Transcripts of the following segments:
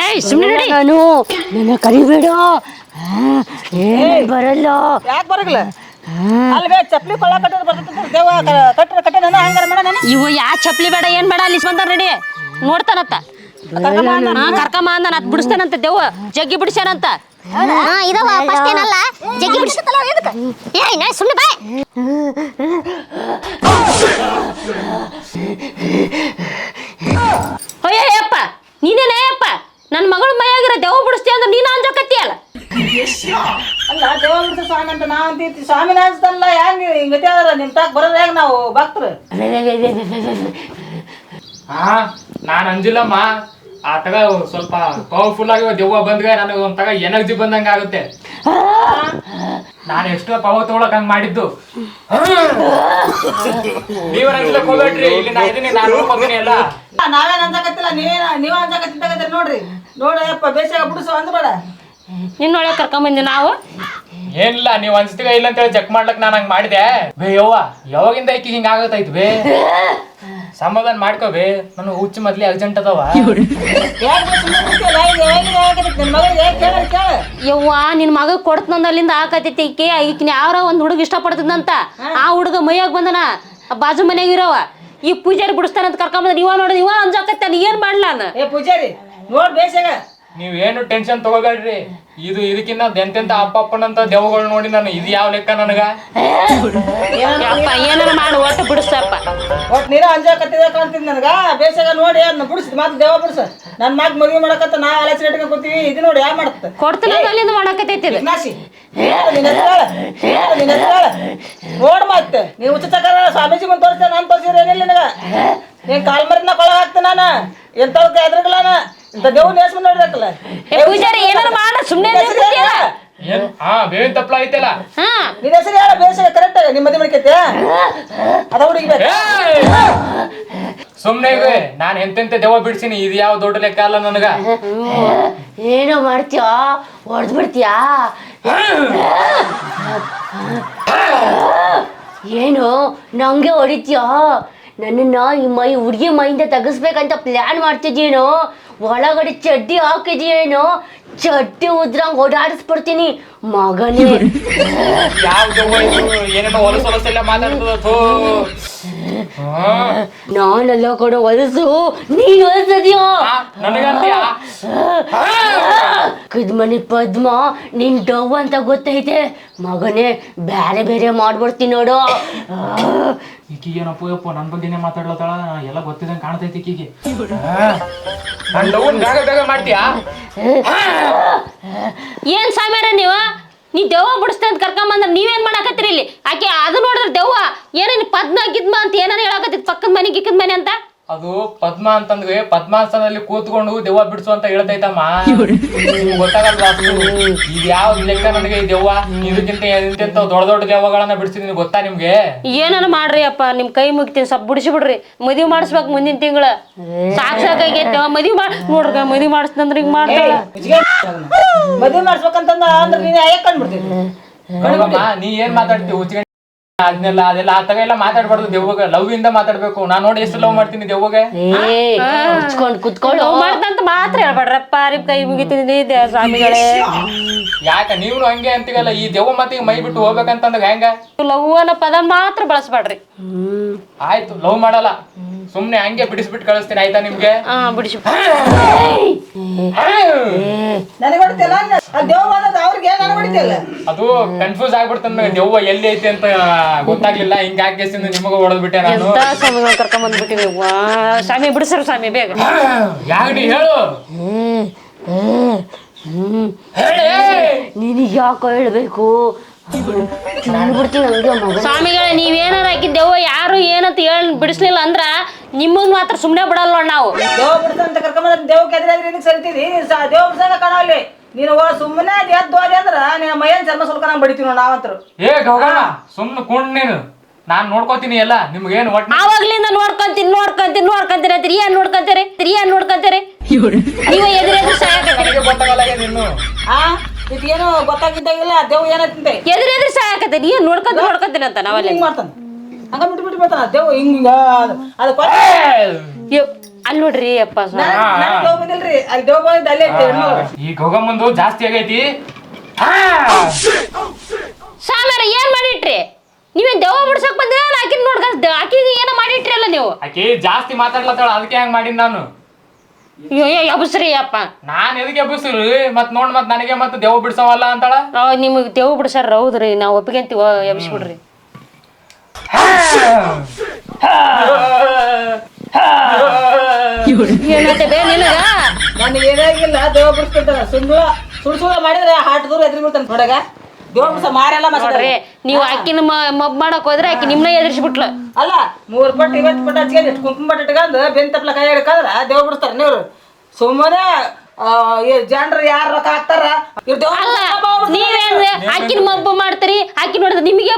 ಏಯ್ ಸುಮ್ಮನೆ ನಡಿ. ನಾನು ನನ್ನ ಕರಿಬೇಡ. ಬರಲ್ಲ. ಯಾಕೆ ಬರಲ್ಲ ಚಪ್ಪಲಿ ಕೊಳ್ಳ ಕಟ್ಟದ ಬರ್ತೈತಿ ದೇವ ಕಟ್ಟರ ಕಟ್ಟೆ ನನ್ನ ಹಂಗಾರ ಮಾಡ ನಾನು. ಇವು ಯಾ ಚಪ್ಲಿ ಬೇಡ ಏನ್ ಬೇಡ ಅಲ್ಲಿ ಬಂದ ರೆಡಿ ನೋಡ್ತಾನತ್ತ ಕರ್ಕಮ್ಮ ಅಂದ ಅದ್ ಬಿಡಿಸ್ತಾನಂತ ದೇವ್ ಜಗ್ಗಿ ಬಿಡಿಸ್ಯಾನಂತ. ಹಾ ಇದಾವ ಫಸ್ಟ್ ಏನಲ್ಲ ಜಗ್ಗಿ ಏಯ್ ನಾ ಸುಮ್ಮನೆ ಬಾಯ್ ಅಯ್ಯಪ್ಪ ನೀನೇನೇ ಅಪ್ಪ? ನನ್ನ ಮಗಳ ಮೈಯಾಗಿರೋ ದೆವ್ವ ಬಿಡಿಸ್ತೀಯ ಅಂದ್ರೆ ನೀನು ಅಂಜಕತ್ತೀಯಲ್ಲ? ಅಲ್ಲ ದೇವ ಬಿಡ್ಸ ಸ್ವಾಮಿ ಅಂತ ನಾವು ಅಂತೀವಿ ಸ್ವಾಮಿ ನಾಚ್ತಲ್ಲ ಹೆಂಗ್ ಹಿಂಗತಿ ಅದ್ರ ನಿಮ್ ತಾಕ ಬರೋದ್ ಹೆಂಗ್ ನಾವು ಭಕ್ತರು? ಹಾ ನಾನು ಅಂಜಿಲ್ಲಮ್ಮ. ಆ ತಗ ಸ್ವಲ್ಪ ಪವರ್ಫುಲ್ ಆಗಿ ದೆವ್ವ ಬಂದ್ಗ ನನಗೆ ಒಂದ್ ತಗ ಎನರ್ಜಿ ಬಂದಂಗ ಆಗುತ್ತೆ ನಾನು ಎಷ್ಟೋ ಪಾವ ತಗೊಳಕ್ ಹಂಗ್ ಮಾಡಿದ್ದು. ನೀವ್ ಹೋಗ್ಬೇಡ್ರಿ ಇಲ್ಲಿ ನಾ ಇದೀನಿ ನಾನು ನೋಡ್ಕೊಂತೀನಿ ಎಲ್ಲ. ನಾವೇನ್ ಅಂಜಕತ್ತಿಲ್ಲ ನೀವೇನ ನೀವ ಅಂಜಕತ್ತಿದ್ದಾಗತ್ತೀರಿ ನೋಡ್ರಿ. ನೋಡಪ್ಪ ಬೇಸಾಗ ಬಿಡಿಸು ಅಂದ್ಬೇಡ ನಿನ್ನೊಳಗೆ ಕರ್ಕೊಂಬಂದಿ ನಾವು. ಏನಿಲ್ಲ ನೀವ್ ಅನ್ಸ್ತೀಗ ಇಲ್ಲ ಅಂತೇಳಿ ಚೆಕ್ ಮಾಡ್ಲಕ್ ನಾನು ಹಂಗ್ ಮಾಡಿದೆ. ಬೇ ಯವ್ವ ಯಾವಾಗಿಂದ ಈಕಿ ಹಿಂಗ ಆಗತ್ತೈತ್ ಬೇ? ಸಮಾಧಾನ ಮಾಡ್ಕೋಬಿ ನನ್ನ ನಾನು ಹುಚ್ಚು ಮೊದ್ಲಿ ಅರ್ಜೆಂಟ್ ಅದಾವ. ಯವ್ವ ನಿನ್ ಮಗ ಕೊಡ್ತಂದ ಅಲ್ಲಿಂದ ಆಕತೈತಿ ಈಕೆ. ಈಕಿನ ಯಾರ ಒಂದ್ ಹುಡುಗ ಇಷ್ಟ ಪಡ್ತದಂತ ಆ ಹುಡುಗ ಮೈಯಾಗ ಬಂದನ. ಆ ಬಾಜು ಮನೆಯಾಗ ಇರೋವ. ಈ ಪೂಜಾರಿ ಬಿಡಿಸ್ತಾನಂತ ಕರ್ಕೊಂಬಂದ ನೀವ ನೋಡಿ ನೀವ ಅಂಜಾಕತ್ತ ಏನ್ ಮಾಡ್ಲಾನ ನಾನು ಏ ಪೂಜಾರಿ ನೋಡ್ ಬೇಸಾಗ ನೀವ್ ಏನು ಟೆನ್ಷನ್ ತಗೋಬೇಡ್ರಿ. ಇದು ಇದಕ್ಕಿಂತ ಎಂತೆಂತ ಅಪ್ಪಪ್ಪನಂತ ದೆವ್ವಗಳು ನೋಡಿ ನಾನು ಇದು ಯಾವ ಲೆಕ್ಕ ನನಗ? ಯಪ್ಪ ಏನಾರ ಮಾಡಿ ಒಟ್ಟು ಬಿಡಿಸ್ತಪ್ಪ ಒಟ್ ಅಂಜಾ ಅಂಜಕತ್ತಿದ ಕಾಣ್ತೀನಿ ನನಗ? ಬೇಸಾಗ ನೋಡಿ ಅದನ್ನ ಬಿಡಿಸಿದ್ ಮಾತು ದೇವ ಬಿಡಿಸ. ನನ್ನ ಮಗ್ ಮದುವೆ ಮಾಡಕತ್ತ ನಾ ಆಲೋಚನೆ ಇಟ್ಕೊಂಡ್ ಕೂತೀವಿ ಇದು ನೋಡಿ ಯಾ ಮಾಡತ್ತ? ಕೊಡ್ತೀನಿ ಮಾಡಕತ್ತೈತಿ ನಾಸಿ ನೋಡ್ ಮತ್ತೆ ನೀವು ಉಚಿತ ಸ್ವಾಮೀಜಿ ಮುಂದೆ ತೋರಿಸ್ತೇನೆ ನಾನು ತೋರಿಸಿದ್ರೆ ಏನಿಲ್ಲ ನಿನಗ? ನೀನ್ ಕಾಲ್ ಮರಿನ ಕೊಳ ಹಾಕ್ತ ನಾನು ಎಂತವ್ಕೆ ಎದ್ರಗಲಾನ ಇಂಥ ದೇವ್ ನೇಸ್ಕೊಂಡ್ ನೋಡ್ಬೇಕಲ್ಲ? ಪೂಜಾರಿ ಏನಾರ ಮಾಡ ಸುಮ್ನೆ ನಿಂತಿರ್ತೀಯಲ್ಲ? ಏನ್? ಆ ಬೇವಿನ ತಪ್ಪಲ ಐತಲ್ಲ? ಹಾ. ನಿನ್ನ ಹೆಸರು ಹೇಳ ಬೇಸಿಗೆ ಕರೆಕ್ಟ್ ನಿಮ್ಮ ಮದುವೆ ಮಾಡ್ಕೈತೆ? ಅದ ಹುಡುಗಿ ಬೇಕು ಸುಮ್ನೆ ಇವೆ ನಾನ್ ಎಂತೆಂತ ದೆವ್ವ ಬಿಡ್ಸಿನಿ ಇದು ಯಾವ ದೊಡ್ಡ ಲೆಕ್ಕ ಅಲ್ಲ ನನಗ? ಏನೋ ಮಾಡ್ತೀಯಾ ಹೊಡೆದ್ ಬಿಡ್ತೀಯಾ? ಏನು ನಂಗೆ ಹೊಡಿತೀಯಾ? ನನ್ನನ್ನ ಈ ಮೈ ಹುಡುಗಿ ಮೈಯಿಂದ ತೆಗಿಸ್ಬೇಕಂತ ಪ್ಲ್ಯಾನ್ ಮಾಡ್ತಿದ್ದೀನೋ ಒಳಗಡೆ ಚಡ್ಡಿ ಹಾಕಿದೀಯೇನೋ ಚಡ್ಡಿ ಉದ್ರಂಗ್ ಓಡಾಡಿಸ್ಬಿಡ್ತೀನಿ ಮಗನೇ. ಏನೇನೋ ಹೊಲಸ ಹೊಲಸೆಲ್ಲ ಮಾತಾಡ್ತದ? ಥೂ. ನಾನೆಲ್ಲ ಕೊಡೋ ಹೊಲಸು. ನೀನು ಹೊಲಸದ್ಯೋ? ಆ? ಕದ್ಮನಿ ಪದ್ಮ ನಿನ್ ಡವ್ ಅಂತ ಗೊತ್ತೈತೆ? ಮಗನೇ ಬೇರೆ ಬೇರೆ ಮಾಡ್ಬಿಡ್ತೀನಿ ನೋಡು. ಈಕಿಗೆ ಏನಪ್ಪ ಯಪ್ಪ ನನ್ ಬಗ್ಗೆನೇ ಮಾತಾಡ್ಲತ್ತಾಳ? ಎಲ್ಲ ಗೊತ್ತಿದಂಗ್ ಕಾಣ್ತೈತಿ ಈಕಿಗೆ. ನನ್ ಲವ್ನ್ ಬೇಗ ಬೇಗ ಮಾಡ್ತೀಯಾ? ಏನ್ ಸಾಮ್ಯಾರ ನೀವ? ನೀ ದೆವ್ವ ಬಿಡಿಸ್ತೆ ಅಂತ ಬಂದ್ರೆ ನೀವೇನ್ ಮಾಡಾಕತ್ತೀರಿ ಇಲ್ಲಿ? ಆಕೆ ಅದು ನೋಡಿದ್ರೆ ದೆವ್ವ ಏನೇನು ಪದ್ಮ ಗಿದ್ಮ ಅಂತ ಏನಾರ ಹೇಳಾಕತ್ತಿತ್ ಪಕ್ಕದ ಮನೆ ಗಿಕ್ಕದ ಮನೆ ಅಂತ? ಅದು ಪದ್ಮ ಅಂತಂದ್ರೆ ಪದ್ಮಾಸನದಲ್ಲಿ ಕೂತ್ಕೊಂಡು ದೆವ್ವ ಬಿಡ್ಸು ಅಂತ ಹೇಳ್ತೈತಮ್ಮ. ಗೊತ್ತಾಗಲ್ಲ ಗೊತ್ತಾಗಲ್ವಾ? ಇದು ಯಾವ ಲೆಕ್ಕ ನನಗೆ ಈ ದೆವ್ವ? ಇದಕ್ಕಿಂತ ಎಂತೆಂತ ದೊಡ್ಡ ದೊಡ್ಡ ದೆವ್ವಗಳನ್ನ ಬಿಡಿಸಿದೀನಿ ಗೊತ್ತಾ ನಿಮ್ಗೆ? ಏನಾರ ಮಾಡ್ರಿ ಅಪ್ಪ ನಿಮ್ ಕೈ ಮುಗಿತೀನಿ ಸ್ವಲ್ಪ ಬಿಡಿಸಿ ಬಿಡ್ರಿ. ಮದ್ವಿ ಮಾಡಿಸ್ಬೇಕು ಮುಂದಿನ ತಿಂಗಳ. ಸಾಕ್ ಸಾಕಾಗೈತೆ ಮದ್ವಿ ಮಾಡ್ ನೋಡ್ರಿ ಮದ್ವಿ ಮಾಡಿಸ್ತಂದ್ರ ಹಿಂಗ್ ಮಾಡ್ತಾಳ. ಮದುವೆ ಮಾಡಿಸ್ಬೇಕಂತಂದ್ರ ಅಂದ್ರೆ ನೀನ್ ಯಾಕೆ ಕಂಡ್ಬಿಡ್ತೀನಿ ನೀ ಏನ್ ಮಾತಾಡ್ತಿ ಅದನ್ನೆಲ್ಲ ಅದೆಲ್ಲ ಆ ತಗ ಎಲ್ಲ ಮಾತಾಡ್ಬಾರ್ದು ದೆವ್ವಗ. ಲವ್ ಇಂದ ಮಾತಾಡ್ಬೇಕು. ನಾನ್ ನೋಡಿ ಎಷ್ಟು ಲವ್ ಮಾಡ್ತೀನಿ ದೆವ್ವಗೆ. ಏ ಮುಚ್ಕೊಂಡು ಕುತ್ಕೊಳ್ಳು ಲವ್ ಮಾಡ್ದಂತ ಮಾತ್ರ ಹೇಳ್ಬೇಡ್ರಪ್ಪ. ಕೈ ಮುಗಿತೀನಿ ಸ್ವಾಮಿಗಳೇ. ಯಾಕ ನೀವು ಹಂಗೆ ಅಂತೀಗಲ್ಲ ಈ ದೆವ್ವ ಮತ್ತೆ ಮೈ ಬಿಟ್ಟು ಹೋಗ್ಬೇಕಂತಂದಾಗ ಹೆಂಗ? ಲವ್ ಅನ್ನೋ ಪದ ಮಾತ್ರ ಬಳಸ್ಬೇಡ್ರಿ. ಆಯ್ತು ಲವ್ ಮಾಡಲ್ಲ. ಸುಮ್ನೆ ಹಂಗೆ ಬಿಡಿಸ್ಬಿಟ್ಟು ಕಳಿಸ್ತೀನಿ ಆಯ್ತಾ ನಿಮ್ಗೆ? ಆ ಬಿಡಿಸಿ. ನನಗೆ ಹೊಡಿತಿಲ್ಲ ಆ ದೇವ್ ಬಂದದ ಅವ್ರಿಗೆ ನನಗೆ ಹೊಡಿತಿಲ್ಲ ಅದು ಕನ್ಫ್ಯೂಸ್ ಆಗ್ಬಿಡ್ತಾನ ನನಗೆ. ದೆವ್ವ ಎಲ್ಲಿ ಐತಿ ಅಂತ ಗೊತ್ತಾಗ್ಲಿಲ್ಲ. ಹಿಂಗ ಹಾಕಿಸಿಂದ ನಿಮಗ ಹೊಡೆದ್ಬಿಟ್ಟೆ ನಾನು? ಎಂತ ಸ್ವಾಮಿಗಳು ಕರ್ಕೊಂಡ್ ಬಂದ್ಬಿಟ್ಟಿವಿ ವಾ ಸ್ವಾಮಿ ಬಿಡಿಸ್ರು ಸ್ವಾಮಿ ಬೇಗ. ಯಾಗಡಿ ಹೇಳು? ಹ್ಮ್ ನಿನಗೆ ಯಾಕೋ ಹೇಳ್ಬೇಕು? ನಾನು ಹಂಗೆ ಮಗ ಸ್ವಾಮಿಗಳೇ ನೀವೇನಾರ ಹಾಕಿದ್ದೆವು ಯಾರು ಏನಂತ ಹೇಳಿ ಬಿಡಿಸ್ಲಿಲ್ಲ ಅಂದ್ರ ನಿಮ್ಮನ್ನ ಮಾತ್ರ ಸುಮ್ನೆ ಬಿಡಲ್ಲ ನೋಡ್ ನಾವು ದೇವ ಬಿಡ್ತಂತ ಕರ್ಕೊಂಬಂದ್ರೆ ದೇವ್ ಇದಕ್ಕೆ ಸರಿತೀರಿ ದೇವ ಬಿಡ್ಸಂಗ ಕಾಣಲ್ಲಿ ನೀನು ಸುಮ್ಮನೆ ಎದ್ದು ಹೋದೆ ಅಂದ್ರ ನಿನ್ನ ಮೈಯನ್ ಚರ್ಮ ಸುಲ್ಕ ನಂಗೆ ಬಡಿತೀವಿ ನೋಡಿ ನಾವಂತರು. ಏ ಗೌಗಮ್ಮ ಸುಮ್ನೆ ಕುಂಡ್ ನೀನು. ನಾನ್ ನೋಡ್ಕೋತೀನಿ ಎಲ್ಲ. ನಿಮ್ಗೇನು ಒಟ್ಟು ಆವಾಗ್ಲಿಂದ ನೋಡ್ಕೊಂತೀನಿ ನೋಡ್ಕೊಂತೀನಿ ನೋಡ್ಕೊಂತೀನಿ ಅಂತೀರಿ. ಏನ್ ನೋಡ್ಕೊಂತೀರಿ? ಏನ್ ನೋಡ್ಕೊಂತೀರಿ? ನೀವು ಎದುರೆದ್ರು ಏನ್ ಇನ್ನು ಆ? ಇದೇನು ಗೊತ್ತಾಗಿದ್ದಾಗಿಲ್ಲ ದೇವ್ ಏನಂತೆ ಎದುರೆದ್ರು ಸಾಯಕತ್ತೀರಿ ಏನ್ ನೋಡ್ಕೊಂತ ನೋಡ್ಕೊಂತೀನಿ ಅಂತ ನಾವಲ್ಲಿ ಹಿಂಗ್ ಮಾಡ್ತಾನೆ. ಹಂಗ ಬಿಟ್ಟು ಬಿಟ್ಟು ಬರ್ತಾನ ದೇವ್ ಹಿಂಗ ಅದ ಅಲ್ಲಿ ನೋಡ್ರಿ ಅಪ್ಪ ದೇವ್ ಬಂದಿಲ್ರಿ ಅಲ್ಲಿ ದೇವ್ ಬಂದಿದ್ದು ಅಲ್ಲೇ ಐತೆ ಈ ಗೊಗಮ್ಮಂದು ಜಾಸ್ತಿ ಆಗೈತಿ. ಆ! ಸ್ವಾಮಿಯರ ಏನ್ ಮಾಡಿಟ್ರಿ? ನೀವೇನ್ ದೇವ ಬಿಡ್ಸಕ್ ಬಂದಿರ? ಆಕಿನ ನೋಡ್ಕೊಂಡ್ ಆಕಿಗೆ ಏನೋ ಮಾಡಿಟ್ರಿ ಅಲ್ಲ ನೀವು? ಆಕಿ ಜಾಸ್ತಿ ಮಾತಾಡ್ಲತ್ತಾಳ. ಅದಕ್ಕೆ ಹಂಗ ಮಾಡಿನ ನಾನು. ಅಪ್ಪ. ನಾನ್ ಎದಕ್ಕೆ ಎಬ್ಬಿಸ್ರಿ ಮತ್ ನೋಡ್ ಮತ್ ನನಗೆ ಮತ್ ದೇವ್ ಬಿಡ್ಸವಲ್ಲ ಅಂತಾಳ? ನಾವ್ ನಿಮಗೆ ದೆವ್ವ ಬಿಡ್ಸಾರ ಹೌದ್ರಿ. ನಾವ್ ಒಪ್ಪಿಗೆಂತೀವ ಎಬ್ಸ್ಬಿಡ್ರಿ. ಏನಂತೆ ಬೇ ನಿನಗ? ನನಗೆ ಏನಾಗಿಲ್ಲ ದೇವ ಬಿಡಿಸ್ತಿರ್ತಾರ ಸುಳ್ಳು ಸುಳ್ಳು ಮಾಡಿದ್ರೆ ಹಾಟ್ ದೂರ ಎದ್ರಿ ಬಿಡ್ತಾನೆ ನೋಡಗ ಬಿಡ್ಸ ಮಾರೆಲ್ಲ ನೋಡ್ರಿ ನೀವು ಆಕಿನ ಮ- ಮಬ್ ಮಾಡಕ್ ಹೋದ್ರೆ ಆಕಿ ನಿಮ್ನ ಎದುರಿಸ್ಬಿಟ್ಲ. ಅಲ್ಲ ಮೂರ್ ಪಟ್ಟು ಇವತ್ತು ಪಟ್ಟು ಹಚ್ಕೊಂಡು ಎಷ್ಟು ಕುಂಕುಮ ಪಟ್ಟು ಇಟ್ಕೊಂಡು ಬೆನ್ ತಪ್ಪಲ ಕೈ ಹಿಡ್ಕಂದ್ರ ದೇವ್ ಬಿಡ್ತಾರ ನೀವು ಸುಮ್ಮನೆ ಜನರು ಯಾರು ರೊಕ್ಕ ಹಾಕ್ತಾರ? ನೀವೇನ್ ಆಕಿನ ಮಬ್ಬು ಮಾಡ್ತೀರಿ? ಆಕಿ ನೋಡಿದ್ರೆ ನಿಮಗೆ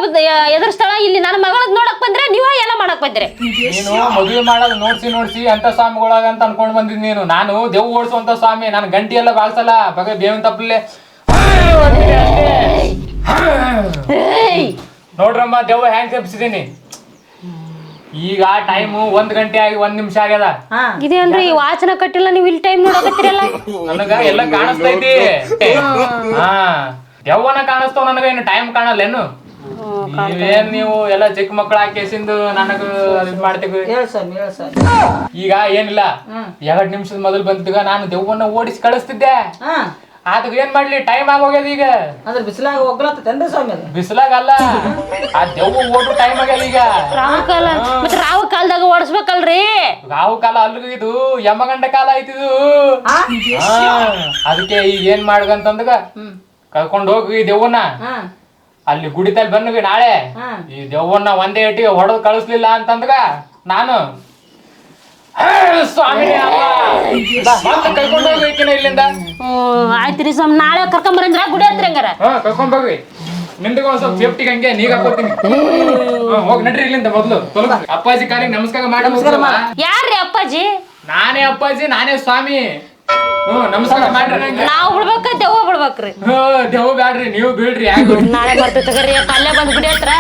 ಎದುರಿಸ್ತಾಳ? ಇಲ್ಲಿ ನನ್ನ ಮಗಳದ್ ನೋಡಕ್ ಬಂದ್ರೆ ನೀವ ಎಲ್ಲ ಮಾಡಕ್ ಬಂದ್ರಿ. ನೀನು ಮದುವೆ ಮಾಡೋದು ನೋಡ್ಸಿ ನೋಡ್ಸಿ ಅಂತ ಸ್ವಾಮಿಗಳಾಗ ಅಂತ ಅನ್ಕೊಂಡ್ ಬಂದಿದ್ ನೀನು. ನಾನು ದೇವ್ ಓಡಿಸುವಂತ ಸ್ವಾಮಿ ನಾನು ಗಂಟಿ ಎಲ್ಲ ಬಾಗ್ಸಲ್ಲ ಬಗೆ ಬೇವಿನ ತಪ್ಪಲೆ ನೋಡ್ರಮ್ಮ ದೇವ ಹ್ಯಾಂಗ್ ತಪ್ಪಿಸಿದೀನಿ ಈಗ ಟೈಮ್ ಒಂದ್ ಗಂಟೆ ಆಗಿ ಒಂದ್ ನಿಮಿಷ ಆಗ್ಯದ. ಇದೆ ಅಂದ್ರೆ ಈ ವಾಚನ ಕಟ್ಟಿಲ್ಲ ನೀವು ಇಲ್ಲಿ ಟೈಮ್ ನೋಡಕತ್ತಿರಲ್ಲ? ನನಗ ಎಲ್ಲ ಕಾಣಿಸ್ತೈತಿ ಹಾ. ದೆವ್ವನ ಕಾಣಿಸ್ತಾವ ನನಗ ಏನು ಟೈಮ್ ಕಾಣಲ್ಲೇನು ಏನ್ ನೀವು ಎಲ್ಲ ಚಿಕ್ಕ ಮಕ್ಕಳ ಕೇಸಿಂದು ನನಗ ಇದ್ ಮಾಡ್ತೀವಿ ಈಗ ಏನಿಲ್ಲ ಎರಡ್ ನಿಮಿಷದ ಮೊದಲು ಬಂದಾಗ ನಾನು ದೆವ್ವನ್ನ ಓಡಿಸಿ ಕಳಿಸ್ತಿದ್ದೆ. ಹಾ. ಅದಕ್ಕೆ ಏನ್ ಮಾಡ್ಲಿ ಟೈಮ್ ಆಗೋಗ್ಯದ ಈಗ. ಅಂದ್ರೆ ಬಿಸಿಲಾಗ ಹೋಗ್ಲತ್ತೇನ್ರಿ ಸ್ವಾಮಿ ಅದು? ಬಿಸಿಲಾಗಲ್ಲ ಆ ದೆವ್ವ ಓಡು ಟೈಮ್ ಆಗ್ಯದ ಈಗ. ರಾವು ಕಾಲ ಮತ್ತೆ ರಾವು ಕಾಲದಾಗ ಓಡಿಸ್ಬೇಕಲ್ರಿ? ರಾವು ಕಾಲ ಅಲ್ಲಿಗೂ ಇದು ಯಮಗಂಡ ಕಾಲ ಐತಿದು ಹಾ. ಅದಕ್ಕೆ ಈಗ ಏನ್ ಮಾಡ್ಗಂತಂದಾಗ ಕರ್ಕೊಂಡು ಹೋಗಿ ಈ ದೆವ್ವನ್ನ. ಹಾ. ಅಲ್ಲಿ ಗುಡಿತಲ್ಲಿ ಬಂದ್ವಿ ನಾಳೆ. ಹಾ. ಈ ದೆವ್ವನ್ನ ಒಂದೇ ಇಟ್ಟಿಗೆ ಹೊಡೆದು ಕಳಿಸ್ಲಿಲ್ಲ ಅಂತಂದ್ಗ ನಾನು ಸ್ವಾಮಿ. ಅಮ್ಮ ಮತ್ತೆ ಕರ್ಕೊಂಡು ಹೋಗ್ಬೇಕಿನ ಇಲ್ಲಿಂದ. ಹ್ಮ್ ಆಯ್ತ್ರಿ ಸ್ವಾಮಿ ನಾಳೆ ಕರ್ಕೊಂಬರಂದ್ರ ಗುಡಿ ಹತ್ರ ಹಂಗಾರ. ಹಾ ಕರ್ಕೊಂಡ್ ಹೋಗ್ರಿ. ನಿಂದಿಗೆ ಒಂದ್ ಸ್ವಲ್ಪ ಸೇಫ್ಟಿ ಹಂಗೆ ನೀಗ ಹಾಕೋತೀನಿ ಹೋಗಿ ನಡ್ರಿ ಇಲ್ಲಿಂದ ಮೊದ್ಲು. ಅಪ್ಪಾಜಿ ಕಾಲಿಗೆ ನಮಸ್ಕಾರ ಮಾಡಿ. ಯಾರ್ರಿ ಅಪ್ಪಾಜಿ? ನಾನೇ ಅಪ್ಪಾಜಿ ನಾನೇ ಸ್ವಾಮಿ. ಹ್ಮ್ ನಮಸ್ಕಾರ ಮಾಡ್ರಿ ನಂಗೆ. ನಾವು ಬಿಡ್ಬೇಕ ದೆವ್ವ ಬಿಡ್ಬೇಕ್ರಿ. ಹ್ಮ್, ದೆವ್ವ ಬ್ಯಾಡ್ರಿ ನೀವು ಬೀಳ್ರಿ ಯಾಕೆ ನಾಳೆ ಬರ್ತೇವೆ ತಗರಿ ಅಲ್ಲೇ ಬಂದ್ ಗುಡಿ ಹತ್ರ.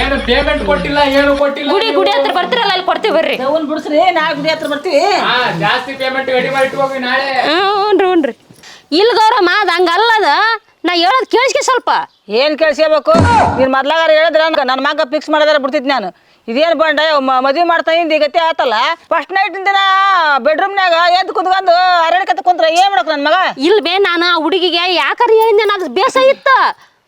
ಏನು ಪೇಮೆಂಟ್ ಕೊಟ್ಟಿಲ್ಲ ಏನು ಕೊಟ್ಟಿಲ್ಲ ಗುಡಿ ಗುಡಿ ಹತ್ರ ಬರ್ತೀರಲ್ಲ ಅಲ್ಲಿ ಕೊಡ್ತೀವಿ ಬರ್ರಿ. ದೇವನ್ ಬಿಡ್ಸ್ರಿ ನಾ ಗುಡಿ ಹತ್ರ ಬರ್ತೀವಿ. ಹಾ ಜಾಸ್ತಿ ಪೇಮೆಂಟ್ ರೆಡಿ ಮಾಡಿ ಇಟ್ಕೋಬೇಕು ನಾಳೆ. ಹ್ಞೂ ಹ್ಞೂ ಇಲ್ಲ ಗೌರಮ್ಮ ಅದು ಹಂಗಲ್ಲದ ನಾ ಹೇಳೋದು ಕೇಳಿಸ್ಕೆ ಸ್ವಲ್ಪ. ಏನ್ ಕೇಳಿಸ್ಕೋಬೇಕು? ನೀನ್ ಮೊದ್ಲಾಗಾರ ಹೇಳಿದ್ರ ನನ್ಗ ನನ್ನ ಮಗ ಫಿಕ್ಸ್ ಮಾಡಿದಾರ ಬಿಡ್ತಿದ್ ನಾನು. ಇದೇನ್ ಬಂಡ ಮದುವೆ ಮಾಡ್ತಾ ಇಂದ ಗತಿ ಆತಲ್ಲ. ಫಸ್ಟ್ ನೈಟ್ ದಿನ ಬೆಡ್ರೂಮ್ನಾಗ ಎದ್ದು ಕುತ್ಕೊಂಡು ಹರಡ್ಕತ್ತ ಕುಂತ್ರ ಏನ್ ಮಾಡಕ್ ನನ್ ಮಗ? ಇಲ್ಲ ಬೇ ನಾನು ಆ ಹುಡುಗಿಗೆ ಯಾಕಾರ ಹೇಳಿದ್ದೆ ಅದು ಬೇಸ ಇತ್ತ.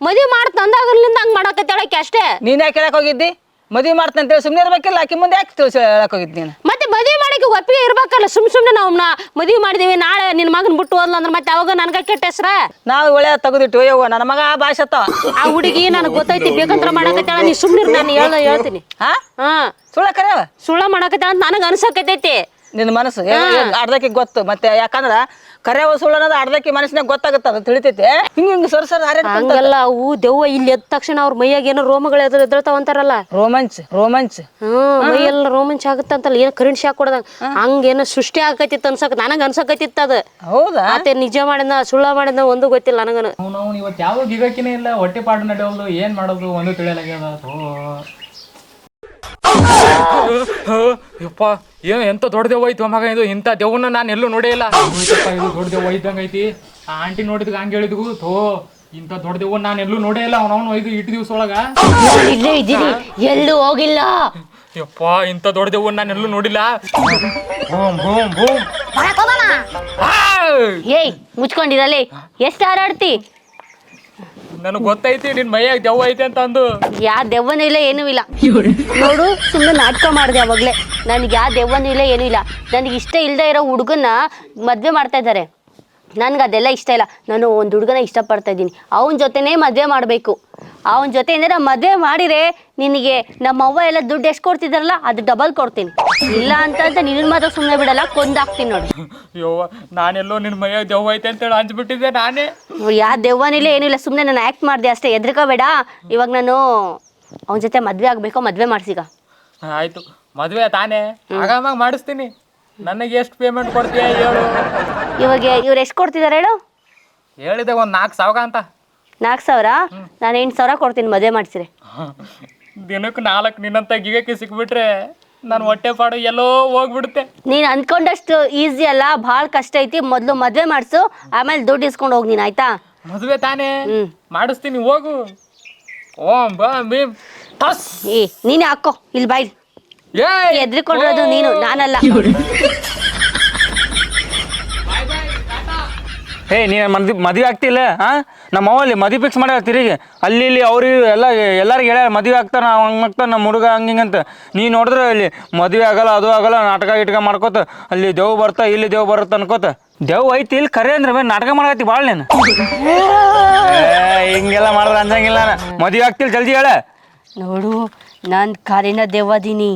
ಮದುವೆ ಮಾಡ್ ತಂದಾಗಲಿಂದ ಹಂಗ್ ಮಾಡಕತ್ತೇಳಕ್ಕೆ ಅಷ್ಟೇ? ನೀನ್ ಯಾಕೆ ಹೇಳಕ್ ಹೋಗಿದ್ದಿ? ಮದಿ ಮಾಡ್ತಾನೆ ಅಂತೇಳಿ ಸುಮ್ಮನೆ ಇರ್ಬೇಕಿಲ್ಲ ಆಕಿ ಮುಂದೆ ಯಾಕೆ ತಿಳಿಸಿ ಹೇಳಕ್ ಹೋಗಿದ್ದಿ ನೀನು? ಮತ್ತೆ ಮದುವೆ ಮಾಡಕ್ಕೆ ಒಪ್ಪಿಗೆ ಇರ್ಬೇಕಲ್ಲ ಸುಮ್ ಸುಮ್ನೆ ನಾವು ಮದುವೆ ಮಾಡಿದೀವಿ ನಾಳೆ ನಿನ್ ಮಗನ್ ಬಿಟ್ಟು ಹೋದ್ಲ ಅಂದ್ರೆ ಮತ್ತೆ ಅವಾಗ ನನ್ಗ ಕೆಟ್ಟ ಹೆಸ್ರ? ನಾವು ಒಳ್ಳೆ ತೆಗೆದಿಟ್ಟು ಅಯ್ಯೋ ನನ್ನ ಮಗ ಆ ಭಾಷೆ ಆ ಹುಡುಗಿ ನನಗೆ ಗೊತ್ತೈತಿ ಬೇಕಂತ್ರ ಮಾಡಕತ್ತಾಳ ನೀ ಸುಮ್ನಿರ್ ನಾನು ಹೇಳ ಹೇಳ್ತೀನಿ. ಹಾ? ಹಾ. ಸುಳ್ಳ ಕರೆಯವ ಸುಳ್ಳ ಮಾಡಕತ್ತಾಳ ಅಂತ ನನಗೆ ಅನ್ಸಕತ್ತೈತಿ. ನಿನ್ನ ಮನಸ್ಸು. ಅರ್ಧಕ್ಕೆ ಗೊತ್ತು. ಮತ್ತೆ ಯಾಕಂದ್ರ ಕರೆ ಸುಳ್ಳು ಅನ್ನೋದು ಅರ್ಧಕ್ಕೆ ಮನಸ್ಸಿನಾಗ ಗೊತ್ತಾಗುತ್ತೆ ಅದು ತಿಳಿತೈತೆ. ಹಿಂಗ ಹಿಂಗ ಸರ್ ಸರ್ ಹಂಗಲ್ಲ ಅವು ದೆವ್ವ ಇಲ್ಲಿ ಎದ್ದ ತಕ್ಷಣ ಅವ್ರ ಮೈಯಾಗ ಏನೋ ರೋಮಗಳು ಎದ್ರ ಎದ್ರತಾವ ಅಂತಾರಲ್ಲ. ರೋಮಾಂಚ್ ರೋಮಾಂಚ್. ಹ್ಮ್ ಮೈಯೆಲ್ಲ ಆಗುತ್ತ ಆಗುತ್ತಂತಲ್ಲ ಏನೋ ಕರೆಂಟ್ ಶಾಕ್ ಕೊಡದಂಗ. ಹಂಗೇನೋ ಸೃಷ್ಟಿ ಆಕತಿತ್ತು ಅನ್ಸಕ್ ನನಗೆ ಅನ್ಸಕತ್ತಿತ್ತು ಅದು. ಹೌದಾ? ಮತ್ತೆ ನಿಜ ಮಾಡಿದ ಸುಳ್ಳ ಮಾಡಿದ ಒಂದು ಗೊತ್ತಿಲ್ಲ ನನಗನು. ನಾವು ಇವತ್ತು ಯಾವ ಗಿಗಕ್ಕಿನೇ ಇಲ್ಲ ಹೊಟ್ಟೆ ಪಾಡು ನಡೆಯೋದು ಏನ್ ಮಾಡೋದು ಒಂದು ತಿಳಿಯಲಾಗ್ಯದ. ಯಪ್ಪ ಏನು ಎಂತ ದೊಡ್ಡ ದೆವ್ವ ಐತಿ ಮಗ ಇದು? ಇಂಥ ದೆವ್ವನ್ನ ನಾನು ಎಲ್ಲೂ ನೋಡೇ ಇಲ್ಲ. ಹೋಯ್ತಪ್ಪ, ಇದು ದೊಡ್ಡ ದೆವ್ವ ಇದ್ದಂಗ ಐತಿ. ಆ ಆಂಟಿ ನೋಡಿದ್ಗ ಹಂಗೆ ಹೇಳಿದ್ವು ಥೋ ಇಂಥ ದೊಡ್ಡ ದೆವ್ವ ನಾನು ಎಲ್ಲೂ ನೋಡೇ ಇಲ್ಲ. ಅವನವನು ಇದು ಇಟ್ಟು ದಿವ್ಸ ಒಳಗ. ನಾನ್ ಇಲ್ಲೇ ಇದ್ದೀನಿ ಎಲ್ಲೂ ಹೋಗಿಲ್ಲ. ಯಪ್ಪ ಇಂಥ ದೊಡ್ಡ ದೆವ್ವ ನಾನು ಎಲ್ಲೂ ನೋಡಿಲ್ಲ. ಬೂಮ್ ಬೂಮ್ ಬೂಮ್ ಏಯ್ ಮುಚ್ಕೊಂಡಿರಲಿ ಎಷ್ಟು ಹಾರಾಡ್ತಿ? ನನಗೆ ಗೊತ್ತೈತಿ, ನಿನ್ ಮೈಯಾಗ ದೆವ್ವ ಐತೆ ಅಂತ ಅಂದು ಯಾ ದೆವ್ವನೂ ಇಲ್ಲ, ಏನೂ ಇಲ್ಲ. ನೋಡು ಸುಮ್ಮನೆ ನಾಟಕ ಮಾಡಿದೆ ಅವಾಗಲೇ. ನನಗೆ ಯಾ ದೆವ್ವನೂ ಇಲ್ಲ, ಏನೂ ಇಲ್ಲ. ನನಗೆ ಇಷ್ಟ ಇಲ್ಲದೆ ಇರೋ ಹುಡುಗನ ಮದ್ವೆ ಮಾಡ್ತಾ ಇದ್ದಾರೆ ನನಗೆ ಅದೆಲ್ಲ ಇಷ್ಟ ಇಲ್ಲ. ನಾನು ಒಂದು ಹುಡುಗನ ಇಷ್ಟಪಡ್ತಾ ಇದ್ದೀನಿ. ಅವನ ಜೊತೆನೇ ಮದುವೆ ಮಾಡಬೇಕು. ಅವನ ಜೊತೆ ಏನಾರ ಮದುವೆ ಮಾಡಿರೆ ನಿನಗೆ ನಮ್ಮ ಅವ್ವ ಎಲ್ಲ ದುಡ್ಡು ಎಷ್ಟು ಕೊಡ್ತಿದ್ದಾರಲ್ಲ ಅದು ಡಬಲ್ ಕೊಡ್ತೀನಿ. ಇಲ್ಲ ಅಂತ ಅಂತ ನಿನ್ನ ಮಾತ್ರ ಸುಮ್ಮನೆ ಬಿಡಲ್ಲ ಕೊಂದಾಕ್ತೀನಿ ನೋಡಿ. ಯವ್ವ ನಾನೆಲ್ಲೋ ನಿನ್ ಮೈಯ ದೆವ್ವ ಐತೆ ಅಂತೇಳಿ ಅಂಜ್ಬಿಟ್ಟಿದ್ದೆ ನಾನೇ. ಯಾ ದೆವ್ವನಿಲ್ಲ ಏನಿಲ್ಲ ಸುಮ್ಮನೆ ನಾನು ಆ್ಯಕ್ಟ್ ಮಾಡಿದೆ ಅಷ್ಟೇ ಹೆದರ್ಕೋಬೇಡ. ಇವಾಗ ನಾನು ಅವನ ಜೊತೆ ಮದುವೆ ಆಗಬೇಕು ಮದುವೆ ಮಾಡ್ಸೀಗ. ಆಯ್ತು ಮದುವೆ ತಾನೇ. ಆಗಾಮಾಗ ಮಾಡಿಸ್ತೀನಿ. ನನಗೆ ಎಷ್ಟು ಪೇಮೆಂಟ್ ಕೊಡ್ತೀಯ ಹೇಳು. ಇವಾಗ ಇವ್ರು ಎಷ್ಟು ಕೊಡ್ತಿದ್ದಾರೆ ಹೇಳು? ಹೇಳಿದೆ ಒಂದು ನಾಲ್ಕು ಸಾವಿರ ಅಂತ. ನಾಲ್ಕು ಸಾವಿರ? ನಾನು ಎಂಟು ಸಾವಿರ ಕೊಡ್ತೀನಿ ಮದುವೆ ಮಾಡಿಸಿರಿ. ದಿನಕ್ಕೆ ನಾಲ್ಕು ನಿನ್ನಂತ ಗಿಗಕ್ಕೆ ಸಿಕ್ಬಿಟ್ರೆ ನಾನು ಹೊಟ್ಟೆ ಪಾಡು ಎಲ್ಲೋ ಹೋಗ್ಬಿಡುತ್ತೆ. ನೀನು ಅಂದ್ಕೊಂಡಷ್ಟು ಈಸಿ ಅಲ್ಲ ಭಾಳ ಕಷ್ಟ ಐತಿ ಮೊದಲು ಮದುವೆ ಮಾಡಿಸು ಆಮೇಲೆ ದುಡ್ಡು ಇಸ್ಕೊಂಡು ಹೋಗಿ ನೀನು ಆಯ್ತಾ? ಮದುವೆ ತಾನೇ? ಹ್ಮ್. ಮಾಡಿಸ್ತೀನಿ ಹೋಗು. ಓಂ ಬಾ ಮೀಮ್ ತಸ್ ಏ ನೀನೇ ಹಾಕೋ ಇಲ್ಲಿ ಬಾಯ್. ಏ ಎದ್ರಿಕೊಂಡಿರೋದು ನೀನು ನಾನಲ್ಲ. ಹೇ ನೀನು ಮದ್ವೆ ಮದುವೆ ಆಗ್ತಿಲ್ಲ, ಹಾಂ? ನಮ್ಮ ಅವಲ್ಲಿ ಮದುವೆ ಫಿಕ್ಸ್ ಮಾಡಿ ತಿರುಗಿ. ಅಲ್ಲಿ ಇಲ್ಲಿ ಅವ್ರಿಗೆ ಎಲ್ಲ, ಎಲ್ಲರಿಗೆ ಹೇಳ್ಯಾರ ಮದುವೆ ಆಗ್ತಾನ, ಹಂಗೆ ಆಗ್ತಾನೆ, ನಮ್ಮ ಹುಡುಗ ಹಂಗೆ ಅಂತ. ನೀ ನೋಡಿದ್ರೆ ಇಲ್ಲಿ ಮದುವೆ ಆಗಲ್ಲ, ಅದು ಆಗಲ್ಲ, ನಾಟಕ ಗಿಟಕ ಮಾಡ್ಕೋತ, ಅಲ್ಲಿ ದೇವ್ ಬರ್ತಾ, ಇಲ್ಲಿ ದೇವ್ ಬರುತ್ತೆ ಅನ್ಕೋತ. ದೇವ್ ಐತಿ, ಇಲ್ಲಿ ಕರೆ ಅಂದ್ರೆ ಬೇ, ನಾಟಕ ಮಾಡಕತ್ತಿ ಭಾಳ ನೀನು. ಹಿಂಗೆಲ್ಲ ಮಾಡಿದ್ರೆ ಅಂಜಂಗಿಲ್ಲ ಮದುವೆ ಆಗ್ತಿಲ್ಲ ಜಲ್ದಿ ಹೇಳ. ನೋಡು, ನಾನು ಕಾರಿನ ದೆವ್ವದೀನಿ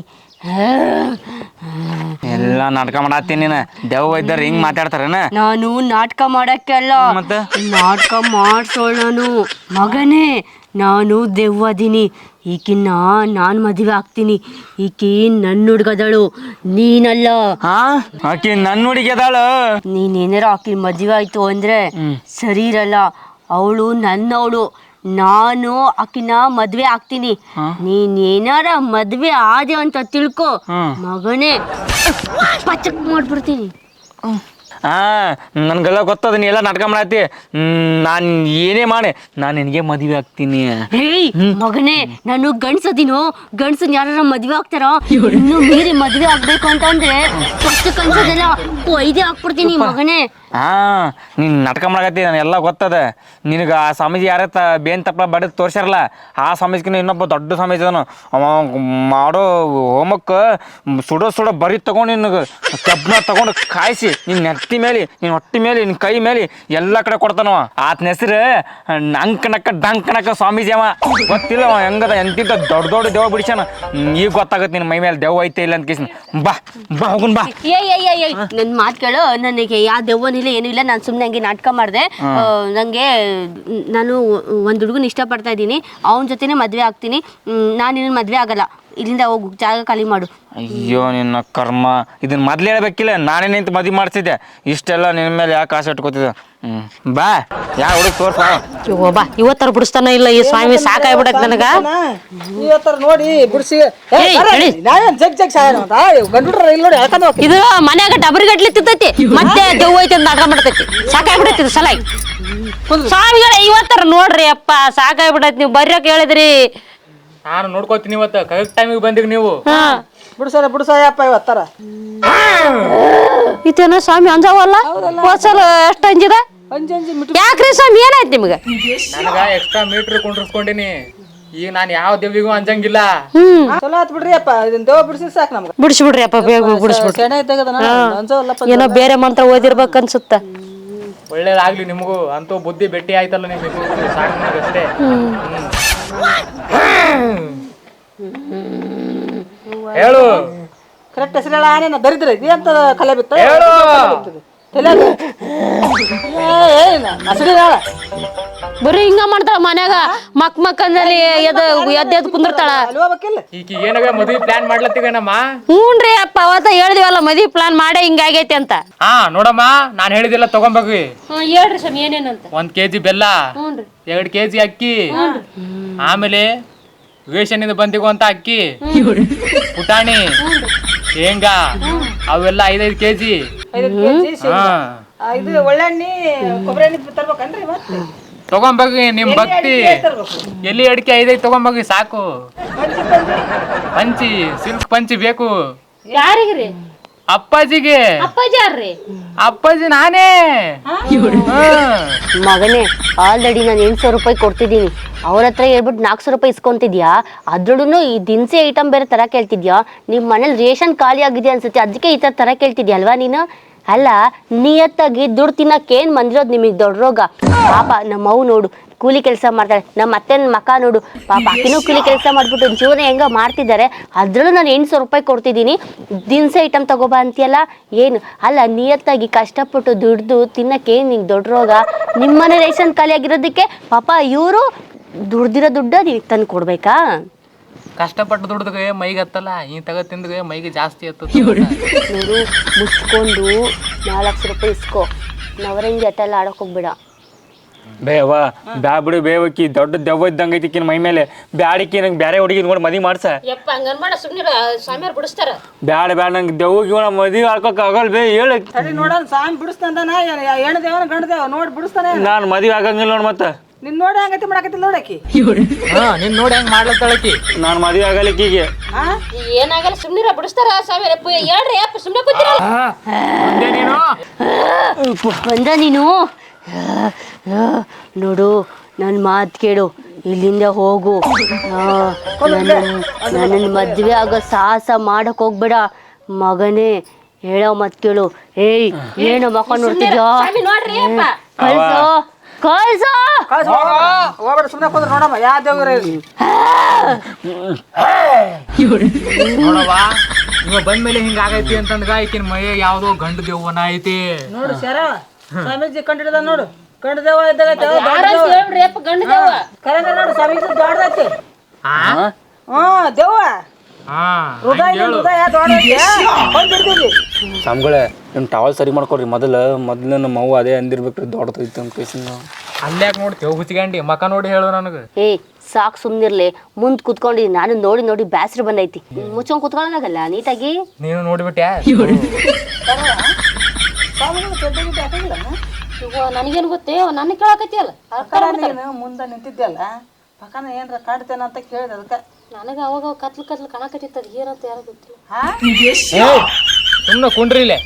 ಎಲ್ಲ ನಾಟಕ ಮಾಡತ್ತೀನಿ ನೀನು. ದೇವ್ ಇದ್ದಾರೆ ಹಿಂಗ್ ಮಾತಾಡ್ತಾರೇನ? ನಾನು ನಾಟಕ ಮಾಡಕ್ಕೆಲ್ಲ. ಮತ್ತೆ? ನಾಟಕ ಮಗನೇ ನಾನು. ಮಗನೇ ನಾನು ದೆವ್ವದೀನಿ ಈಕಿನ್ನ ನಾನು ಮದುವೆ ಆಗ್ತೀನಿ. ಈಕಿ ನನ್ನ ಹುಡ್ಗದಳು. ನೀನಲ್ಲ. ಹಾ? ಆಕಿ ನನ್ನ ಹುಡುಗಿ ಅದಾಳು ನೀನೇನಾರ ಆಕಿ ಮದುವೆ ಆಯ್ತು ಅಂದ್ರೆ ಸರಿ ಇರಲ್ಲ. ಅವಳು ನನ್ನವಳು. ನಾನು ಆಕಿನ ಮದ್ವೆ ಆಗ್ತೀನಿ. ನೀನ್ ಏನಾರ ಮದ್ವೆ ಆದೆ ಅಂತ ತಿಳ್ಕೊ. ಮಗನೇ ಪಚಕ್ ಮಾಡ್ಬಿಡ್ತೀನಿ. ಆ ನನ್ಗೆಲ್ಲ ಗೊತ್ತದ ನೀ ಎಲ್ಲ ನಾಟಕ ಮಾಡತ್ತಿ. ನಾನು ಏನೇ ಮಾಡಿ ನಾನು ನಿನಗೆ ಮದುವೆ ಆಗ್ತೀನಿ. ಹೇಯ್ ಮಗನೇ ನಾನು ಗಂಡ್ಸದಿನೋ ಗಂಡ್ಸನ್ ಯಾರ ಮದ್ವೆ ಆಗ್ತಾರೋ? ಇನ್ನು ಮೀರಿ ಮದ್ವೆ ಆಗ್ಬೇಕು ಅಂತಂದ್ರೆ ಫಸ್ಟ್ ಕನ್ಸೋದೆಲ್ಲ ಒಯ್ದೆ ಹಾಕ್ಬಿಡ್ತೀನಿ ಮಗನೇ. ಹಾ, ನೀನು ನಾಟಕ ಮಾಡಕತ್ತಿ ನಾನು ಎಲ್ಲ ಗೊತ್ತದ. ನಿನಗೆ ಆ ಸ್ವಾಮೀಜಿ ಯಾರ ತ ಬೇನ್ ತಪ್ಪ ಬಡದು ತೋರಿಸ್ಯಾರಲ್ಲ, ಆ ಸ್ವಾಮೀಜಿಗಿನ ಇನ್ನೊಬ್ಬ ದೊಡ್ಡ ಸ್ವಾಮೀಜಿ ಅದನು. ಅವ ಮಾಡೋ ಹೋಮಕ್ಕೆ ಸುಡೋ ಸುಡೋ ಬರಿ ತಗೊಂಡು ನಿನಗೆ ಕಬ್ಬನ ತಗೊಂಡು ಕಾಯಿಸಿ ನಿನ್ನ ನೆತ್ತಿ ಮೇಲೆ ನಿನ್ನ ಹೊಟ್ಟಿ ಮೇಲೆ ನಿನ್ನ ಕೈ ಮೇಲೆ ಎಲ್ಲ ಕಡೆ ಕೊಡ್ತಾನವ. ಆತನ ಹೆಸರು ಅಂಕನಕ್ಕ ಡಂಕನಕ್ಕ ಸ್ವಾಮೀಜಿ ಅವ. ಗೊತ್ತಿಲ್ಲ ಅವ ಹೆಂಗದ ಎಂತಿಂತ ದೊಡ್ಡ ದೊಡ್ಡ ದೇವ ಬಿಡಿಸ್ಯಾನ. ಈಗ ಗೊತ್ತಾಗುತ್ತೆ ನಿನ್ನ ಮೈ ಮೇಲೆ ದೆವ್ವ ಐತೆ ಇಲ್ಲ ಅಂತ ಕೇಸಿನ. ಬಾ ಬಾ ಹೋಗುನ್ ಬಾ. ಏಯ್ ಏಯ್ ಏಯ್ ನನ್ನ ಮಾತು ಕೇಳು. ನನಗೆ ಯಾವ ದೆವ್ವನಿಲ್ಲ ಏನೂ ಇಲ್ಲ. ನಾನು ಸುಮ್ಮನೆ ಹಂಗೆ ನಾಟಕ ಮಾಡಿದೆ. ನನಗೆ ನಾನು ಒಂದು ಹುಡುಗನ ಇಷ್ಟಪಡ್ತಾ ಇದ್ದೀನಿ. ಅವನ ಜೊತೆನೇ ಮದುವೆ ಆಗ್ತೀನಿ. ನಾನು ನಿನ್ನ ಮದುವೆ ಆಗಲ್ಲ. ಇಲ್ಲಿಂದ ಹೋಗು ಜಾಗ ಖಾಲಿ ಮಾಡು. ಅಯ್ಯೋ ನಿನ್ನ ಕರ್ಮ. ಇದನ್ನ ಮೊದ್ಲು ಹೇಳ್ಬೇಕಿಲ್ಲ ನಾನೇ ನಿಂತು ಮದುವೆ ಮಾಡ್ತಿದ್ದೆ ಇಷ್ಟೆಲ್ಲ ನಿನ್ನ ಮೇಲೆ ಯಾಕೆ ಆಸೆ ಇಟ್ಕೋತಿದ್ದೆ? ಹ್ಞೂ ಬಾ. ಯಾ ಹುಡುಗ ತೋರ್ಸ. ಬಾ. ಇವತ್ತರ ಬಿಡಿಸ್ತಾನ ಇಲ್ಲ ಈ ಸ್ವಾಮಿ? ಸಾಕಾಗ್ಬಿಡಕ್ ನನಗ? ಇವತ್ತರ ನೋಡಿ ಬಿಡಿಸಿ. ಏಯ್, ಹೇಳಿ. ನಾವೇನ್ ಜಗ್ ಜಗ್ ಸಾಯ ಗಂಡುಡ್ರ ಇಲ್ಲಿ ನೋಡಿ ಯಾಕಂದ್ರೆ ಇದು ಮನ್ಯಾಗ ಡಬರಿ ಗಟ್ಲಿ ತಿಂತೈತಿ ಮತ್ತೆ ದೆವ್ವ ಐತಿ ಅಂತ ನಾಟಕ ಮಾಡ್ತೈತಿ. ಸಾಕಾಗ್ಬಿಡೈತಿ ಇದು ಸಲಾಗಿ. ಸ್ವಾಮಿಗಳ ಇವತ್ತರ ನೋಡ್ರಿ ಅಪ್ಪ ಸಾಕಾಗ್ಬಿಡೈತಿ ನೀವು ಬರ್ರಕ್ ಹೇಳಿದ್ರಿ. ನಾನು ನೋಡ್ಕೋತೀನಿ ಇವತ್ತು. ಕರೆಕ್ಟ್ ಟೈಮಿಗೆ ಬಂದಿರಿ ನೀವು. ಬಿಡ್ಸಾರ ಬಿಡ್ಸಾಯಪ್ಪ ಇವತ್ತಾರ ಇತ್ತೇನ ಸ್ವಾಮಿ ಅಂಜಾವಲ್ಲ? ಹೋದ್ಸಲ ಎಷ್ಟು ಅಂಜಿದ? ಯಾಕ್ರಿ ಸ್ವಾಮಿ ಏನಾಯ್ತು ನಿಮ್ಗೆ? ನನಗ ಎಕ್ಸ್ಟ್ರಾ ಮೀಟರ್ ಕುಂಡ್ರಸ್ಕೊಂಡಿನಿ. ಈಗ ನಾನು ಯಾವ ದೇವಿಗೂ ಅಂಜಂಗಿಲ್ಲ. ಹ್ಮ್. ಚಲೋ ಆತ್ ಬಿಡ್ರಿ ಅಪ್ಪ ಇದನ್ನ ದೇವ ಬಿಡಿಸಿ ಸಾಕು ನಮ್ಗೆ. ಬಿಡಿಸ್ಬಿಡ್ರಿ ಅಪ್ಪ ಬೇಗ ಬಿಡಿಸ್ಬಿಡ್ರಿ ಏನೋ ಬೇರೆ ಮಂತ್ರ ಓದಿರ್ಬೇಕು ಅನ್ಸುತ್ತ ಒಳ್ಳೇದಾಗ್ಲಿ ನಿಮಗೂ. ಅಂತೂ ಬುದ್ಧಿ ಬೆಟ್ಟಿ ಆಯ್ತಲ್ಲ ನಿಮಗೆ ಸಾಕು ನನಗಷ್ಟೇ ಹೇಳು. ಕರೆಕ್ಟ್ ಹೆಸರು ಹೇಳ ದರಿದ್ರ ಇದೆ ಅಂತ ಕಲೆ ಬಿತ್ತ? ಹೇಳು. ತಲೆಯಾಗ ಬರೀ ಹಿಂಗ ಮಾಡ್ತಾಳ ಮನ್ಯಾಗ. ಮಕ್ ಮಕ್ಕಂದಲ್ಲಿ ಎದ್ದು ಎದ್ದ ಎದ್ ಕುಂದಿರ್ತಾಳ. ಅಲ್ಲಿ ಹೋಗ್ಬೇಕಿಲ್ಲ ಏನಾಗ ಮದುವೆ ಪ್ಲಾನ್ ಮಾಡ್ಲತ್ತೀಗನಮ್ಮ ಹ್ಞೂನ್ರಿ ಅಪ್ಪ ಅವತ್ತ ಹೇಳಿದಿವಲ್ಲ ಮದ್ವಿ ಪ್ಲಾನ್ ಮಾಡೇ ಹಿಂಗಾಗೈತಿ ಅಂತ. ಹಾ ನೋಡಮ್ಮ ನಾನು ಹೇಳಿದಿಲ್ಲ ತಗೊಂಬೋಗಿ ಹೇಳ್ರಿ ಸ್ವಾಮಿ ಏನೇನಂತ ಒಂದ್ ಕೆಜಿ ಬೆಲ್ಲ ಎರಡ್ ಕೆಜಿ ಅಕ್ಕಿ ಆಮೇಲೆ ವೇಷನಿಂದ ಬಂದಿಗುವಂತ ಅಕ್ಕಿ ಪುಟಾಣಿ ಶೇಂಗಾ ಅವೆಲ್ಲ ಐದೈದು ಕೆಜಿ. ಐದೈದು ಕೆಜಿ ಹಾ. ಇದು ಒಳ್ಳೆಣ್ಣಿ ಕೊಬ್ಬರಿ ಎಣ್ಣೆ ತರ್ಬೇಕನ್ರಿ ಮತ್ತೆ? ತಗೊಂಬೋಗಿ ನಿಮ್ ಭಕ್ತಿ. ಎಲ್ಲಿ ಅಡಿಕೆ ಐದೈದು ತಗೊಂಬೋಗಿ ಸಾಕು. ಪಂಚಿ ಸಿಲ್ಕ್ ಪಂಚಿ ಬೇಕು. ಯಾರಿಗ್ರಿ? ಅಪ್ಪಾಜಿಗೆ. ಅಪ್ಪಾಜಿ ಯಾರ್ರಿ? ಅಪ್ಪಾಜಿ ನಾನೇ. ಹಾ. ಮಗನೇ ಆಲ್ರೆಡಿ ನಾನು ಎಂಟು ಸಾವಿರ ರೂಪಾಯಿ ಕೊಡ್ತಿದ್ದೀನಿ. ಅವ್ರ ಹತ್ರ ಹೇಳ್ಬಿಟ್ಟು ನಾಲ್ಕು ಸಾವಿರ ರೂಪಾಯಿ ಇಸ್ಕೊಂತಿದ್ಯಾ? ಅದ್ರಲ್ಲೂ ಈ ದಿನಸಿ ಐಟಮ್ ಬೇರೆ ತರ ಕೇಳ್ತಿದ್ಯಾ ನಿಮ್ಮ ಮನೇಲಿ ರೇಷನ್ ಖಾಲಿ ಆಗಿದೆ ಅನ್ಸುತ್ತೆ ಅದಕ್ಕೆ ಈ ತರ ತರ ಕೇಳ್ತಿದ್ಯಾ ಅಲ್ವಾ ನೀನು? ಅಲ್ಲ, ನಿಯತ್ತಾಗಿ ದುಡ್ಡು ತಿನ್ನಕ್ಕೇನು ಬಂದಿರೋದು ನಿಮಗೆ ದೊಡ್ಡ ರೋಗ? ಪಾಪ, ನಮ್ಮ ಅವು ನೋಡು, ಕೂಲಿ ಕೆಲಸ ಮಾಡ್ತಾಳೆ ನಮ್ಮ ಅತ್ತೆನ ಮಕ ನೋಡು. ಪಾಪ ಅಕ್ಕಿನೂ ಕೂಲಿ ಕೆಲಸ ಮಾಡಿಬಿಟ್ಟು ಜೀವನ ಹೆಂಗ ಮಾಡ್ತಿದ್ದಾರೆ. ಅದರಲ್ಲೂ ನಾನು ಎಂಟು ಸಾವಿರ ರೂಪಾಯಿ ಕೊಡ್ತಿದ್ದೀನಿ. ದಿನಸ ಐಟಮ್ ತಗೋಬಾ ಅಂತೀಯಲ್ಲ? ಏನು? ಅಲ್ಲ, ನಿಯತ್ತಾಗಿ ಕಷ್ಟಪಟ್ಟು ದುಡ್ದು ತಿನ್ನಕ್ಕೇನು ನಿಂಗೆ ದೊಡ್ಡ ರೋಗ? ನಿಮ್ಮನೆ ರೇಷನ್ ಖಾಲಿ ಆಗಿರೋದಕ್ಕೆ ಪಾಪ ಇವರು ದುಡ್ದಿರೋ ದುಡ್ಡ ನೀವು ತಂದು ಕೊಡ್ಬೇಕಾ? ಕಷ್ಟಪಟ್ಟು ದುಡ್ದಗೆ ಮೈಗೆ ಹತ್ತಲ್ಲ ಈ ತಗ ತಿಂದಗೆ ಮೈಗೆ ಜಾಸ್ತಿ ಹತ್ತದ ನೋಡು ಮುಚ್ಕೊಂಡು ನಾಲ್ಕು ರೂಪಾಯಿ ಇಸ್ಕೋ. ನವರಂಗಿ ಅಟ್ಟೆಲ್ಲ ಆಡೋಕೆ ಹೋಗ್ಬೇಡ. ಬೇವ ಬ್ಯಾ ಬಿಡು ಬೇವಕ್ಕಿ ದೊಡ್ಡ ದೆವ್ವ ಇದ್ದಂಗ ಐತಿ ಮೈ ಮೇಲೆ. ಬ್ಯಾಡಕ್ಕಿ ನಂಗೆ ಬೇರೆ ಹುಡುಗಿ ನೋಡಿ ಮದಿ ಮಾಡ್ಸ. ಯಪ್ಪ ಹಂಗನ್ ಮಾಡ ಸುಮ್ಮನೆ ಸ್ವಾಮಿಯವ್ರು ಬಿಡಿಸ್ತಾರ. ಬ್ಯಾಡ ಬ್ಯಾಡ ನಂಗೆ ದೆವ್ವ ಇವನ ಮದಿ ಆಡ್ಕೋಕ್ ಆಗಲ್ ಬೇ ಹೇಳ. ಸರಿ ನೋಡೋಣ ಸ್ವಾಮಿ ಬಿಡಿಸ್ತಾನ ಹೆಣ್ಣು ದೇವನ ಗಂಡ ದೇವ ನೋಡಿ ಬಿಡಿಸ್ತಾನೆ. ನಾನು ಮದಿ ಆಗಂಗಿಲ್ಲ ನೋಡಿ ಮತ್ತೆ. ನಿನ್ ನೋಡಿ ಹಂಗತಿ ಮಾಡಕತ್ತಿಲ್ಲ ನೋಡಕಿ ಹಾ ನಿನ್ ನೋಡಿ ಹೆಂಗ್ ಮಾಡ್ಲತ್ತಳಕಿ ನಾನು ಮದುವೆ ಆಗಲಿಕ್ಕೀಗೆ ಹಾ ಏನಾಗಲ್ಲ ಸುಮ್ಮನೆ ಬಿಡಿಸ್ತಾರ ಸಾವಿರ ಹೇಳ್ರಿ ಅಪ್ಪ ಸುಮ್ಮನೆ ಕೂತಿರಲ್ಲ. ನೀನು. ಬಂದ ನೀನು? ನೋಡು ನನ್ನ ಮಾತು ಕೇಳು ಇಲ್ಲಿಂದ ಹೋಗು. ನನ್ನ ಮದ್ವೆ ಆಗೋ ಸಾಹಸ ಮಾಡಕ್ ಹೋಗ್ಬೇಡ. ಮಗನೇ ಹೇಳೋ ಮತ್ ಕೇಳು. ಏಯ್ ಏನು ಮಕ್ಕ ನೋಡ್ತಿದ್ಯೋ? ಕಳ್ಸೋ. ಕಳ್ಸೋ ಕಳ್ಸೋ ಹೋಗ್ಬೇಡ. ಸುಮ್ಮನೆ ಕುಂದ್ರ ನೋಡಮ್ಮ. ಯಾವ ದೇವ್ರ ನೋಡವ್ವ ಇವ ಬಂದ್ಮೇಲೆ ಹಿಂಗ ಆಗೈತಿ ಅಂತಂದ್ರ ಈಕಿನ ಮೈಯ ಯಾವ್ದೋ ಗಂಡ ದೇವನ ಐತಿ. ನೋಡು ಸರ ಸ್ವಾಮೀಜಿ ಕಂಡಿಡ್ದ ನೋಡು. ಗಂಡ ದೇವ ಇದ್ದಾಗ ಯಾರಂತ ಹೇಳ್ರಿ ಗಂಡ ದೇವ ಕರೆಂದ್ರ ನೋಡು ಸ್ವಾಮೀಜಿ ದೊಡ್ಡದೈತಿ. ಹಾ ಹಾ ದೇವ ಹೃದಯ ಹೃದಯ ದೊಡ್ಡದೈತಿ. ಬಂದಿರ್ತೀವಿ ಸ್ವಾಮಿಗಳೇ ನಿಮ್ಮ ಟವಲ್ ಸರಿ ಮಾಡ್ಕೊಡ್ರಿ. ಮೊದಲು ಮೊದಲು ನಮ್ಮ ಅವ್ವ ಅದೇ ಅಂದಿರ್ಬೇಕ್ರಿ ದೊಡ್ಡದೈತೆ ಅಂತ ಕೇಸಿಂದ. ಅಲ್ಯಾಕ್ ನೋಡ್ತೇವ್ ಹುಚ್ಚಿಗಂಡಿ? ಮಕ ನೋಡಿ ಹೇಳು ನನಗೆ. ಏ ಸಾಕು ಸುಮ್ನಿರ್ಲಿ. ಮುಂದ್ ಕುತ್ಕೊಂಡು ನಾನು ನೋಡಿ ನೋಡಿ ಬ್ಯಾಸ್ರ ಬಂದೈತಿ. ಮುಚ್ಕೊಂಡ್ ಕುತ್ಕೊಳ್ಳೋಣಾಗಲ್ಲ ನೀಟಾಗಿ? ನೀನು ನೋಡ್ಬಿಟ್ಟೆ ನನಗೇನು ಗೊತ್ತೇ? ನನ್ನ ಕೇಳಕತ್ತಿಯಲ್ಲ. ಅಲ್ಲ ನೀನು ಮುಂದೆ ನಿಂತಿದ್ದಲ್ಲ ಪಕ್ಕನ ಏನ್ರ ಕಾಡ್ತೇನೆ ಅಂತ ಕೇಳಿದ ಅದಕ್ಕೆ. ನನಗೆ ಅವಾಗ ಕತ್ಲು ಕತ್ಲು ಕಾಣಕತ್ತಿತ್ತು ಅದು ಏನಂತ ಯಾರು ಗೊತ್ತಿಲ್ಲ. ಹಾ? ಸುಮ್ಮನೆ ಕುಂಡ್ರಿ ಇಲ್ಲೇ.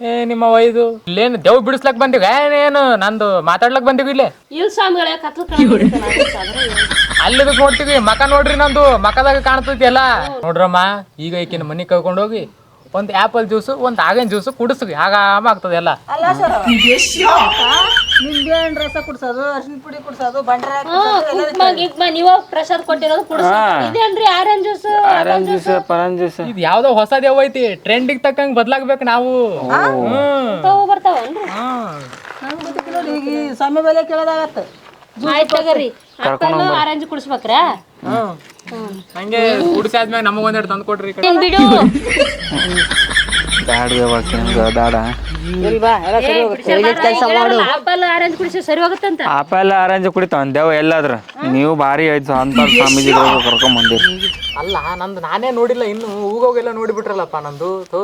ಏ ನಿಮ್ಮ ವೈದು. ಇಲ್ಲೇನು ದೆವ್ ಬಿಡಿಸ್ಲಕ್ ಬಂದಿವ. ಏನೇನು ನಂದು ಮಾತಾಡ್ಲಕ್ ಬಂದಿವಿ ಇಲ್ಲೇ. ಇಲ್ಲ ಸ್ವಾಮಿಗಳೇ ಕತ್ಲು ಅಲ್ಲಿ ನೋಡ್ತೀವಿ. ಮಕ ನೋಡ್ರಿ ನಂದು. ಮಕದಾಗ ಕಾಣ್ತೈತಿ ಎಲ್ಲ. ನೋಡ್ರಮ್ಮ ಈಗ ಈಕಿನ ಮನಿ ಕರ್ಕೊಂಡೋಗಿ ಒಂದ್ ಆಪಲ್ ಜ್ಯೂಸ್ ಒಂದು ಆಗಿನ ಜ್ಯೂಸ್ ಕುಡಿಸ್ರಿ. ಆಗಾಮ ಆಗ್ತದೆ ಎಲ್ಲ. ಅಲ್ಲ ಸರ್ ನಿಂಬೆ ರಸ ಕುಡ್ಸೋದು ಅರ್ಶಿನ ಪುಡಿ ಕುಡ್ಸೋದು ಬಂಡ್ರ ಕುಕ್ಮ ಗಿಕ್ಮ ನೀವ ಪ್ರಸಾದ್ ಕೊಟ್ಟಿರೋದು ಕುಡಿಸೋದು ಇದೇನ್ರಿ ಆರೆಂಜ್ ಜ್ಯೂಸ್ ಆರೆಂಜ್ ಜ್ಯೂಸ್ ಪರಂಜ್ ಜ್ಯೂಸ್ ಇದು ಯಾವ್ದೋ ಹೊಸ ದೆವ್ ಐತಿ. ಟ್ರೆಂಡಿಗೆ ತಕ್ಕಂಗ್ ಬದ್ಲಾಗ್ಬೇಕು ನಾವು. ಹ್ಮ್. ತಾವು ಬರ್ತಾವನ್ರಿ ಈಗ ಈ ಸಮಯ ಬೆಲೆ ಕೇಳೋದಾಗತ್ತೆ. ಆಯ್ತು ತಗರಿ. ಆರೆಂಜ್ ಕುಡಿಸ್ಬೇಕ್ರಾ. ಹಂಗೆ ಕುಡಿಸಾದ್ಮ್ಯಾಗ ನಮಗ್ ಒಂದೆರಡು ತಂದು ಕೊಡ್ರಿ ಈ ಕಡೆ. ನೀನ್ ಬಿಡು. ಬೇಡ ಆರೆಂಜ್ ಕುಡಿಸಿ ಸರಿ ಹೋಗುತ್ತಂತ? ಆಪಲ್ ಆರೆಂಜ್ ಕುಡಿತಾವ ದೇವ ಎಲ್ಲಾದ್ರ. ನೀವು ಭಾರಿ ಐತ ಅಂತ ಸ್ವಾಮೀಜಿಗಳು ಕರ್ಕೊಂಡ್ ಬಂದಿರಿ. ಅಲ್ಲ ನಂದು ನಾನೇ ನೋಡಿಲ್ಲ ಇನ್ನು ಹೂಗೋಗೆಲ್ಲ ನೋಡಿಬಿಟ್ರಲ್ಲಪ್ಪ ನಂದು. ತೋ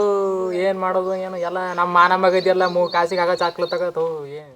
ಏನ್ ಮಾಡೋದು ಏನು ಎಲ್ಲ ನಮ್ಮ ಮಾನ ಮಗದೆಲ್ಲ ಮೂ ಕಾಸಿಗೆ ಆಗ ಚಾಕ್ಲ ತಗೋ ತೋ ಏನ್